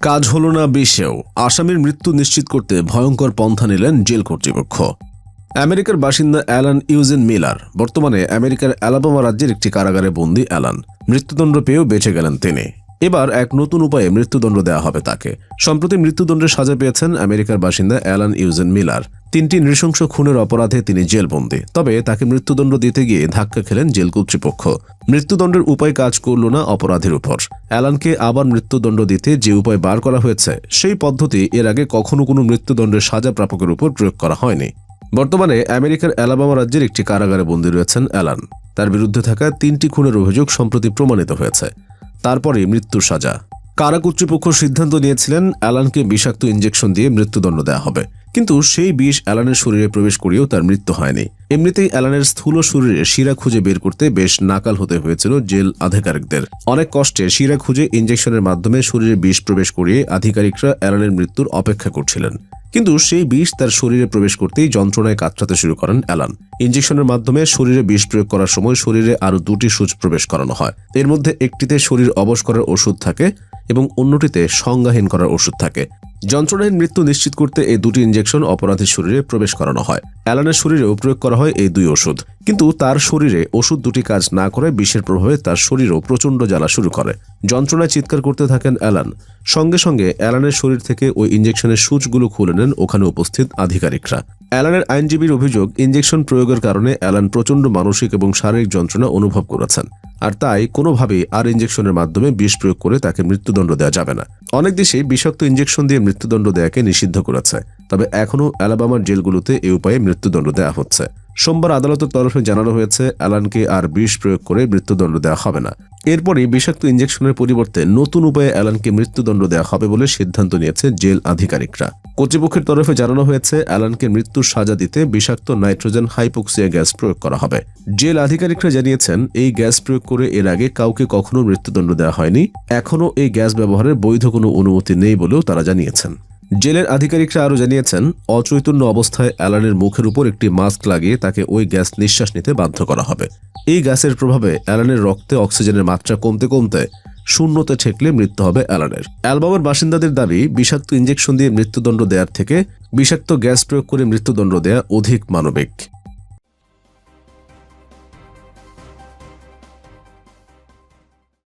কাজ হল না বিশেও আসামির মৃত্যু নিশ্চিত করতে ভয়ঙ্কর পন্থা নিলেন জেল কর্তৃপক্ষ। আমেরিকার বাসিন্দা অ্যালান ইউজেন মিলার, বর্তমানে আমেরিকার অ্যালাবামা রাজ্যের একটি কারাগারে বন্দী অ্যালান। মৃত্যুদণ্ড পেয়েও বেঁচে গেলেন তিনি। এবার এক নতুন উপায়ে মৃত্যুদণ্ড দেওয়া হবে তাকে। সম্প্রতি মৃত্যুদণ্ডের সাজা পেয়েছেন আমেরিকার বাসিন্দা অ্যালান ইউজেন মিলার। তিনটি নৃশংস খুনের অপরাধে তিনি জেলবন্দী। তবে তাকে মৃত্যুদণ্ড দিতে গিয়ে ধাক্কা খেলেন জেল কর্তৃপক্ষ। মৃত্যুদণ্ডের উপায় কাজ করল না অপরাধের উপর। অ্যালানকে আবার মৃত্যুদণ্ড দিতে যে উপায় বার করা হয়েছে, সেই পদ্ধতি এর আগে কখনো কোনো মৃত্যুদণ্ডের সাজা প্রাপকের উপর প্রয়োগ করা হয়নি। বর্তমানে আমেরিকার অ্যালাবামা রাজ্যের একটি কারাগারে বন্দী রয়েছেন অ্যালান। তার বিরুদ্ধে থাকা তিনটি খুনের অভিযোগ সম্প্রতি প্রমাণিত হয়েছে। তারপরে মৃত্যুর সাজা। কারা কর্তৃপক্ষ সিদ্ধান্ত নিয়েছিলেন অ্যালানকে বিষাক্ত ইঞ্জেকশন দিয়ে মৃত্যুদণ্ড দেওয়া হবে। কিন্তু সেই বিষ অ্যালানের শরীরে প্রবেশ করিয়েও তার মৃত্যু হয়নি। এমনিতেই অ্যালানের স্থূল শরীরে শিরা খুঁজে বের করতে বেশ নাকাল হতে হয়েছিল জেল আধিকারিকদের। অনেক কষ্টে শিরা খুঁজে ইঞ্জেকশনের মাধ্যমে শরীরে বিষ প্রবেশ করিয়ে আধিকারিকরা অ্যালানের মৃত্যুর অপেক্ষা করছিলেন। কিন্তু সেই বিষ তার শরীরে প্রবেশ করতেই যন্ত্রণায় কাতরাতে শুরু করেন অ্যালান। ইঞ্জেকশনের মাধ্যমে শরীরে বিষ প্রয়োগ করার সময় শরীরে আরও দুটি সূচ প্রবেশ করানো হয়। এর মধ্যে একটিতে শরীর অবশ করার ওষুধ থাকে এবং অন্যটিতে সংজ্ঞাহীন করার ওষুধ থাকে। যন্ত্রণাহীন মৃত্যু নিশ্চিত করতে এই দুটি ইঞ্জেকশন অপরাধীর শরীরে প্রবেশ করানো হয়। অ্যালানের শরীরেও প্রয়োগ করা হয় এই দুই ওষুধ। কিন্তু তার শরীরে ওষুধ দুটি কাজ না করে বিষের প্রভাবে তার শরীরও প্রচণ্ড জ্বালা শুরু করে। যন্ত্রণায় চিৎকার করতে থাকেন অ্যালান। সঙ্গে সঙ্গে অ্যালানের শরীর থেকে ওই ইঞ্জেকশনের সূচগুলো খুলে নেন ওখানে উপস্থিত আধিকারিকরা। অ্যালানের আইনজীবীর অভিযোগ ইঞ্জেকশন প্রয়োগের কারণে অ্যালান প্রচণ্ড মানসিক এবং শারীরিক যন্ত্রণা অনুভব করেছেন। আর তাই কোনোভাবেই আর ইঞ্জেকশনের মাধ্যমে বিষ প্রয়োগ করে তাকে মৃত্যুদণ্ড দেওয়া যাবে না। অনেক দেশে বিষাক্ত ইঞ্জেকশন দিয়ে মৃত্যুদণ্ড দেয়াকে নিষিদ্ধ করেছে। তবে এখনও অ্যালাবামার জেলগুলোতে এ উপায়ে মৃত্যুদণ্ড দেওয়া হচ্ছে। সোমবার আদালতের তরফে জানানো হয়েছে, অ্যালানকে আর বিষ প্রয়োগ করে মৃত্যুদণ্ড দেওয়া হবে না। এরপরই বিষাক্ত ইঞ্জেকশনের পরিবর্তে নতুন উপায়ে অ্যালানকে মৃত্যুদণ্ড দেওয়া হবে বলে সিদ্ধান্ত নিয়েছে জেল আধিকারিকরা। কর্তৃপক্ষের তরফে জানানো হয়েছে, অ্যালানকে মৃত্যুর সাজা দিতে বিষাক্ত নাইট্রোজেন হাইপোক্সিয়া গ্যাস প্রয়োগ করা হবে। জেল আধিকারিকরা জানিয়েছেন, এই গ্যাস প্রয়োগ করে এর আগে কাউকে কখনো মৃত্যুদণ্ড দেওয়া হয়নি। এখনও এই গ্যাস ব্যবহারের বৈধ কোনো অনুমতি নেই বলেও তারা জানিয়েছেন। জেলের আধিকারিকরা আরও জানিয়েছেন, অচৈতন্য অবস্থায় অ্যালানের মুখের উপর একটি মাস্ক লাগিয়ে তাকে ওই গ্যাস নিঃশ্বাস নিতে বাধ্য করা হবে। এই গ্যাসের প্রভাবে অ্যালানের রক্তে অক্সিজেনের মাত্রা কমতে কমতে শূন্যতে ঠেকলে মৃত্যু হবে অ্যালানের। অ্যালবামের বাসিন্দাদের দাবি, বিষাক্ত ইঞ্জেকশন দিয়ে মৃত্যুদণ্ড দেওয়ার থেকে বিষাক্ত গ্যাস প্রয়োগ করে মৃত্যুদণ্ড দেয়া অধিক মানবিক।